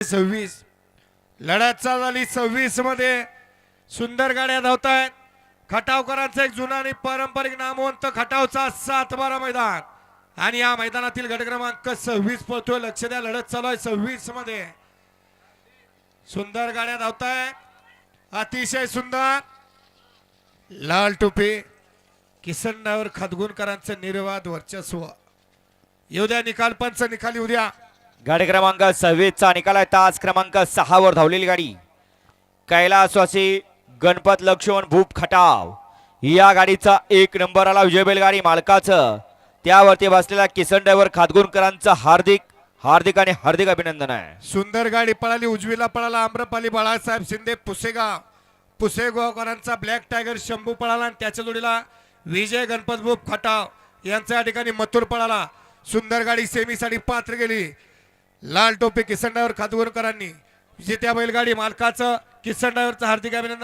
सव्वीस. लढत झाली सव्वीसमध्ये. सुंदर गाड्या धावत आहेत खटावकरांचा एक जुना आणि पारंपरिक नामवंत खटावचा सात बारा मैदान. आणि या मैदानातील गट क्रमांक सव्वीस पळतोय. लक्ष द्या लढत चालू आहे सव्वीसमध्ये. सुंदर गाड्या धावत आहेत अतिशय सुंदर. लाल टोपी. किसन डायवर खदगुणकरांचं निर्वाद वर्चस्व. येऊ द्या निकाल पंच निकाल येऊ द्या. गाडी क्रमांक सव्वीसचा निकाल आहे. तास क्रमांक सहावर धावलेली गाडी. कैलासवासी गणपत लक्ष्मण भूप खटाव. या गाडीचा एक नंबर आला विजय बैलगाडी मालकाचं. त्यावरती बसलेल्या किसन ड्रायव्हर खातगुणकरांचं हार्दिक हार्दिक आणि हार्दिक अभिनंदन आहे. सुंदर गाडी पळाली उजवीला पळाला आम्रपाली बाळासाहेब शिंदे पुसेगाव पुसेगावकरांचा ब्लॅक टायगर शंभू पळाला आणि त्याच्या जोडीला विजय गणपत भूप खटाव यांचा या ठिकाणी मथुर पळाला. सुंदर गाडी सेमीसाठी पात्र गेली. लाल टोपी किसन ड्रायव्हर खातगुरकरांनी विजेत्या बैलगाडी मालकाचं किसन ड्रायव्हरचं हार्दिक अभिनंदन.